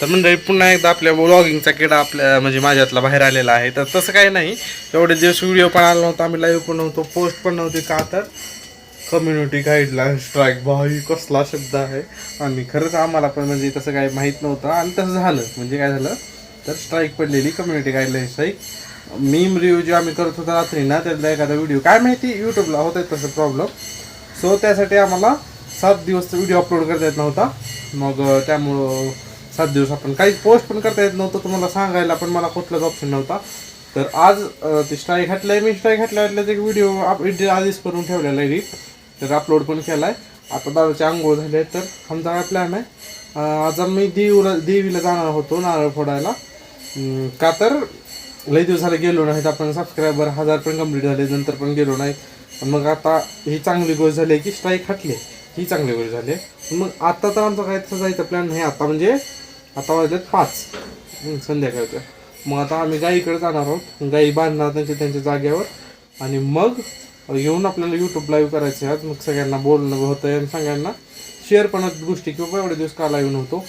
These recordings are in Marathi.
तर मंडळी पुन्हा एकदा आपल्या ब्लॉगिंगचा किडा आपल्या म्हणजे माझ्यातला बाहेर आलेला आहे. तर तसं काही नाही. एवढे दिवस व्हिडिओ पण आला नव्हता आम्ही लाईव्ह पण नव्हतो पोस्ट पण नव्हती. का तर? कम्युनिटी गाईडलाईन स्ट्राईक भाई कसला शब्द आहे. आणि खरंच आम्हाला पण म्हणजे तसं काही माहीत नव्हतं. आणि तसं झालं. म्हणजे काय झालं? तर स्ट्राईक पडलेली community guideline strike meme review जे आम्ही करत होतो रात्री ना त्यातला एखादा व्हिडिओ काय माहिती? यूट्यूबला होतं तसं प्रॉब्लेम सो त्यासाठी आम्हाला सात दिवस व्हिडिओ अपलोड करता येत नव्हता. मग त्यामुळं सात दिवस आपण. काही पोस्ट पण करता येत नव्हतं तुम्हाला सांगायला पण मला कुठलाच ऑप्शन नव्हता. तर आज ते स्ट्राईक घातलंय मी स्ट्राईक घातल्या घातल्याच एक व्हिडिओ एडिट आधीच करून ठेवलेला एडिट तर अपलोड पण केला आहे आता दादाचे आंघोळ झाले तर आमचा काय प्लॅन आहे? आज आम्ही देवीला देवीला जाणार होतो नारळ फोडायला. का तर लई दिवस झाले गेलो नाहीत आपण सबस्क्रायबर हजार पण कंप्लीट झाले नंतर पण गेलो नाही. मग आता ही चांगली गोष्ट झाली की स्ट्राईक हटली. ही चांगली गोष्ट झाली. मग आता तर आमचा काय तसं जायचा प्लॅन नाही. आता म्हणजे आता वाजलेत पाच. संध्याकाळचं. मग आता आम्ही गाईकडे जाणार आहोत. गाई बांधणार त्यांच्या त्यांच्या जागेवर आणि मग येऊन आपल्याला यूट्यूब लाईव्ह करायचे आज. मग सगळ्यांना बोलणं होतं आणि सगळ्यांना शेअर पण गोष्टी. किंवा एवढे दिवस का लाईव्ह नव्हतो.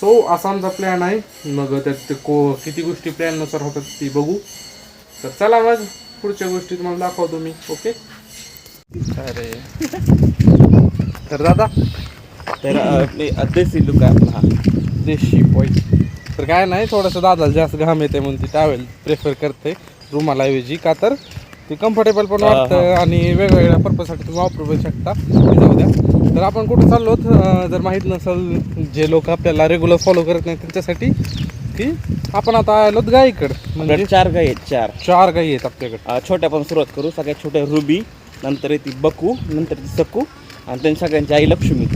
सो असा आमचा प्लॅन आहे. मग त्यात ते को किती गोष्टी प्लॅननुसार होतात ती बघू. तर चला मग पुढच्या गोष्टी तुम्हाला दाखवतो मी. ओके अरे. तर दादा तर आपली देसी लुक आहे आपला हा देशी बॉय तर काय नाही थोडंसं दादाला जास्त घाम येते म्हणून ती टॅवेल प्रेफर करते. रुमालाऐवजी का तर ते कम्फर्टेबल पण. वाटतं आणि वेगवेगळ्या पर्पजसाठी तुम्ही वापरू पण शकता. ते जाऊ द्या. तर आपण कुठं चाललो जर माहीत नसेल जे लोक आपल्याला रेग्युलर फॉलो करत नाही त्यांच्यासाठी की आपण आता आलो गाईकडं. म्हणजे चार गाई आहेत चार. चार गाई आहेत आपल्याकडे. अं, छोट्यापासून सुरुवात करू. सगळ्यात छोट्या रुबी नंतर येते बकू नंतर ती सकू आणि त्यांच्या सगळ्यांची आई लक्ष्मी.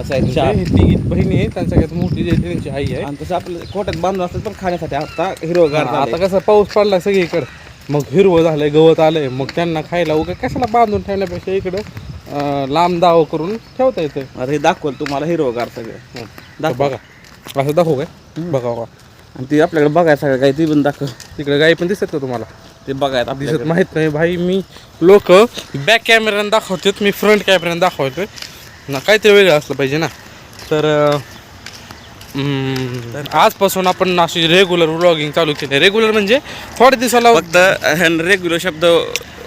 असं आहे चार ही तिघी बहिणी आहे त्यांच्या सगळ्यात मोठी जी आहे ती त्यांची आई आहे. आणि तसं आपलं कोट्यात बांधून असलं पण खाण्यासाठी आता हिरवगार हा, आता झालंय. कसं पाऊस पडला सगळीकडे मग हिरवं झालंय गवत आलंय. मग त्यांना खायला उगा कशाला बांधून ठेवण्यापेक्षा इकडं अं, लांब दाव करून ठेवता येतं आता हे दाखवलं तुम्हाला हिरवगार सगळं. तर दाखव. बघा. असं दाखवू काय? बघा बघा. आणि ती आपल्याकडे बघायचं सगळं काही ती पण दाखव. तिकडे गाई पण दिसत का तुम्हाला? ते बघायचं दिसत आपल्याकडे माहीत नाही भाई मी लोक बॅक कॅमेऱ्यानं दाखवतात मी फ्रंट कॅमेऱ्यानं दाखवतोय. ना काहीतरी वेगळं असलं पाहिजे ना. तर आजपासून आपण अशी रेग्युलर व्लॉगिंग चालू केले. रेग्युलर म्हणजे थोड्या दिवसाला फक्त रेग्युलर शब्द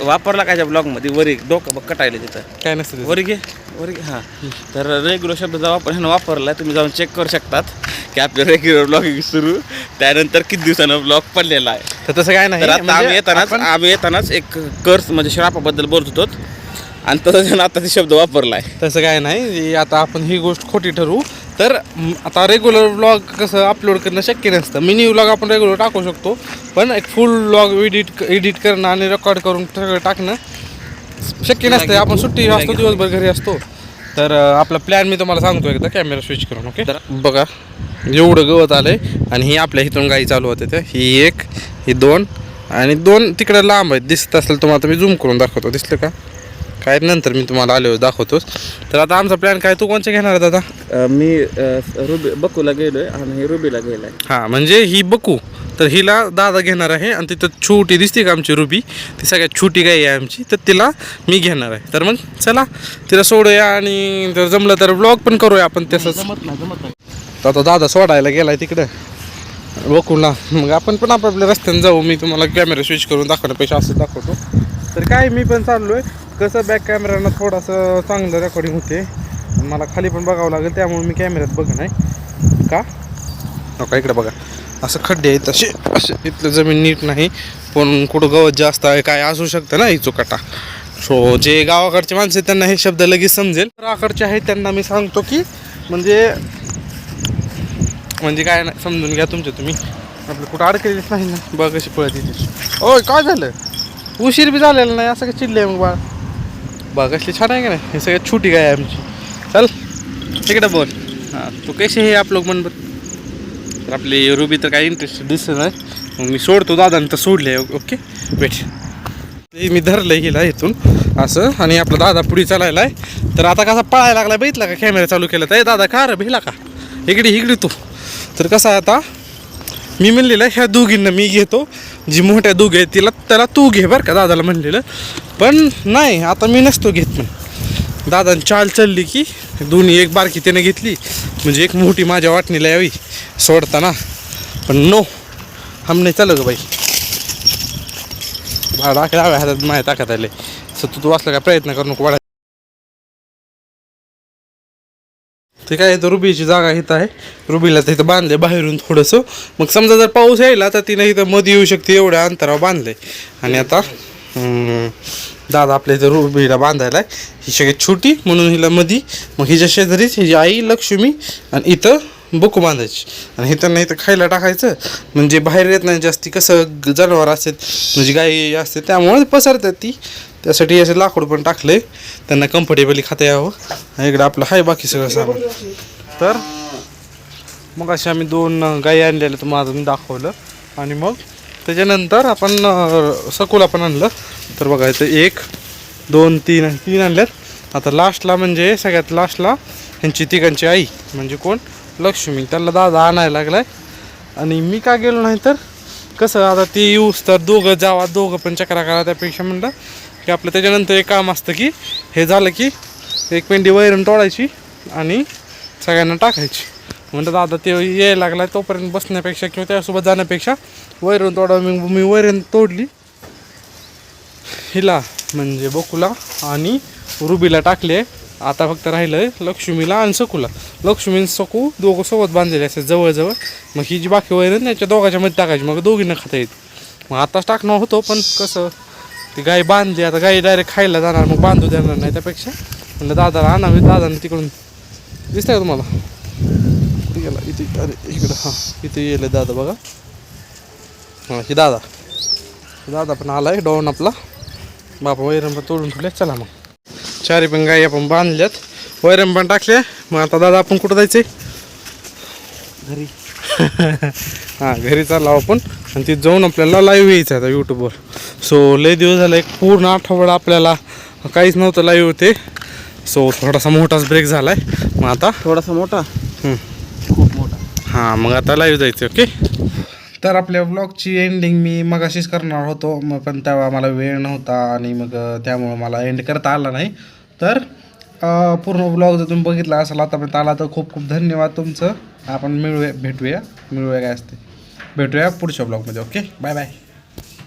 वापरला का ब्लॉगमध्ये? वरी डोकं बघ कटायला तिथं. काय नसतं वर घे वर घे हां. तर रेग्युलर शब्दाचा वापर ह्यानं वापरला तुम्ही जाऊन चेक करू शकतात की आपलं रेग्युलर ब्लॉगिंग सुरू. त्यानंतर किती दिवसानं ब्लॉग पडलेला आहे. तर तसं काय नाही आता म्हणजे आम्ही येतानाच आम्ही येतानाच एक कर्स म्हणजे श्रापाबद्दल बोलत होतो. आणि तसं त्यानं आता ते शब्द वापरलाय. तसं काय नाही आता आपण ही गोष्ट खोटी ठरवू तर आता रेग्युलर व्लॉग कसं अपलोड करणं शक्य नसतं. मिनी व्लॉग आपण रेग्युलर टाकू शकतो. पण एक फुल व्लॉग एडिट एडिट करणं आणि रेकॉर्ड करून सगळं टाकणं शक्य नसतं. आपण सुट्टी असतो दिवसभर घरी असतो. तर आपला प्लॅन मी तुम्हाला सांगतो एकदा. कॅमेरा स्विच करून ओके तर- बघा एवढं गवत आलंय. आणि ही आपल्या इथून गाई चालू होते त्या. ही एक ही दोन आणि दोन तिकडे लांब आहेत. दिसत असेल तुम्हाला मी झूम करून दाखवतो. दिसलं का? काय नंतर मी तुम्हाला आलो दाखवतोच. तर आता आमचा प्लॅन काय? तू कोणच्या घेणार आहे दादा? मी रुबी बकूला गेलोय आणि हे रुबीला गेलाय. हां म्हणजे ही बकू. तर हिला दादा घेणार आहे आणि तिथं छोटी दिसते का आमची रुबी? ती सगळ्यात छोटी गाई आहे आमची. तर तिला मी घेणार आहे. तर मग चला तिला सोडूया आणि जर जमलं तर ब्लॉग पण करूया आपण तसंच. जमत नाही जमत नाही. आता दादा सोडायला गेलाय तिकडं. बकुळला मग आपण पण आपापल्या रस्त्याने जाऊ. मी तुम्हाला कॅमेरा स्विच करून दाखवण्यापेक्षा असं दाखवतो. तर काय मी पण चाललोय. कसं बॅक कॅमेऱ्यानं थोडंसं चांगलं रेकॉर्डिंग होते. मला खाली पण बघावं लागेल त्यामुळे मी कॅमेऱ्यात बघ नाही का? नका इकडे बघा. असं खड्डे आहेत असे असे. इथलं जमीन नीट नाही पण कुठं गवत जास्त आहे काय असू शकतं ना ही चुकाटा. सो जे गावाकडचे माणसं आहेत त्यांना हे शब्द लगेच समजेल. आकडचे आहेत त्यांना मी सांगतो की म्हणजे म्हणजे काय नाही समजून घ्या तुमच्या तुम्ही. आपलं कुठं अडकलेलीच नाही ना. बघ कशी पळत येते ओय काय झालं? उशीर बी झालेला नाही असं काय आहे मग बाळ? बघ असली छान आहे का नाही? हे सगळ्यात छोटी गाय आहे आमची. चल तिकडे बोल. हां तू कशी हे आप लोक म्हण तर आपली रुबी तर काही इंटरेस्ट दिसत नाही. मग मी सोडतो दादाने तर सोडले ओके? वेट ते मी धरलं हिला इथून असं आणि आपला दादा पुढे चालायला आहे. तर आता कसा पळायला लागला बघितला का कॅमेरा चालू केला. तर दादा का रे भिला का? इकडे इकडे तू. तर कसा आहे आता मी म्हणलेलं ह्या दोघींना मी घेतो. जी मोठ्या दोघी आहे तिला त्याला तू घे बरं का दादाला म्हणलेलं. पण नाही आता मी नसतो घेत मी. दादान चाल चालली की दोन्ही एक बारकी त्याने घेतली. म्हणजे एक मोठी माझ्या वाटणीला यावी सोडताना. पण नो हम नाही चालत ग बाई. टाकल्या हव्या हातात माहीत टाकत आले. सतत तू वाचला काय प्रयत्न करू नको वाढा ते काय तर रुबीची जागा इथं आहे. रुबीला तिथं बांधले बाहेरून थोडंसं. मग समजा जर पाऊस यायला तर तिनं इथं मध येऊ शकते एवढ्या अंतरावर बांधले आणि आता दादा आपल्या इथं रुबीला बांधायला आहे. ही सगळ्यात छोटी म्हणून हिला मधी. मग हिच्या शेजारीच हिची आई लक्ष्मी आणि इथं बुकू बांधायची. आणि इथं नाही तर खायला टाकायचं. म्हणजे बाहेर येत नाही जास्ती. कसं जनावर असतात म्हणजे गाई असते त्यामुळे पसरतात ती. त्यासाठी असे लाकूड पण टाकले. त्यांना कम्फर्टेबली खाता यावं. इकडं आपलं आहे बाकी सगळं सामान. तर मग असे आम्ही दोन गाई आणलेल्या तुम्हाला मी दाखवलं. आणि मग त्याच्यानंतर आपण अं, सकोला पण आणलं. तर बघायचं एक दोन तीन तीन आणल्यात. आता लास्टला म्हणजे सगळ्यात लास्टला ह्यांची तिघांची आई. म्हणजे कोण? लक्ष्मी त्याला दादा आणायला लागलाय. आणि मी का गेलो नाही तर? कसं आता ती येऊस तर दोघं जावा दोघं पण चक्रा करा त्यापेक्षा म्हणलं की आपलं त्याच्यानंतर एक काम असतं की हे झालं की एक पेंडी वैरण तोडायची आणि सगळ्यांना टाकायची. म्हणतात दादा ते यायला लागला तोपर्यंत बसण्यापेक्षा किंवा त्यासोबत जाण्यापेक्षा वैरण तोडा. मी मी वैरण तोडली. हिला म्हणजे बकुला आणि रुबीला टाकले. आता फक्त राहिलं लक्ष्मीला आणि सकूला लक्ष्मी आणि सकू दोघं सोबत बांधलेले असतात जवळजवळ. मग ही जी बाकी वैरण त्याच्या दोघाच्या मध्ये टाकायची. मग दोघींना खाता येईल. मग आताच टाकणं होतो पण कसं ती गाय बांधली आता गाई डायरेक्ट खायला जाणार मग बांधू देणार नाही त्यापेक्षा. म्हणलं दादाला आणावे दादाने तिकडून. दिसतंय का तुम्हाला? कुठे गेला इथे अरे इकडं हां इथे येले दादा बघा. हां हे दादा. दादा पण आलाय डॉन आपला. बापा वैरण पण तोडून ठेवले. चला मग. चारी पण गाई आपण बांधल्यात. वैरण पण टाकले. मग आता दादा आपण कुठं जायचंय? घरी. हां घरी चाललो आपण. आणि तिथे जाऊन आपल्याला लाईव्ह यायचं आहे आता यूट्यूबवर सो लय दिवस झाला एक पूर्ण आठवडा आपल्याला काहीच नव्हतं लाईव्ह होते. सो थोडासा मोठाच ब्रेक झाला आहे मग आता थोडासा मोठा? हम्म. खूप मोठा. हां मग आता लाईव्ह जायचं ओके तर आपल्या ब्लॉगची एंडिंग मी मग अशीच करणार होतो. मग पण तेव्हा मला वेळ नव्हता आणि मग त्यामुळं मला एंड करता आला नाही. तर पूर्ण ब्लॉग जर तुम्ही बघितला असाल आतापर्यंत आला तर खूप खूप धन्यवाद तुमचं. आपण मिळूया भेटूया. मिळूया काय असते. भेटूया पुढच्या ब्लॉगमध्ये ओके बाय बाय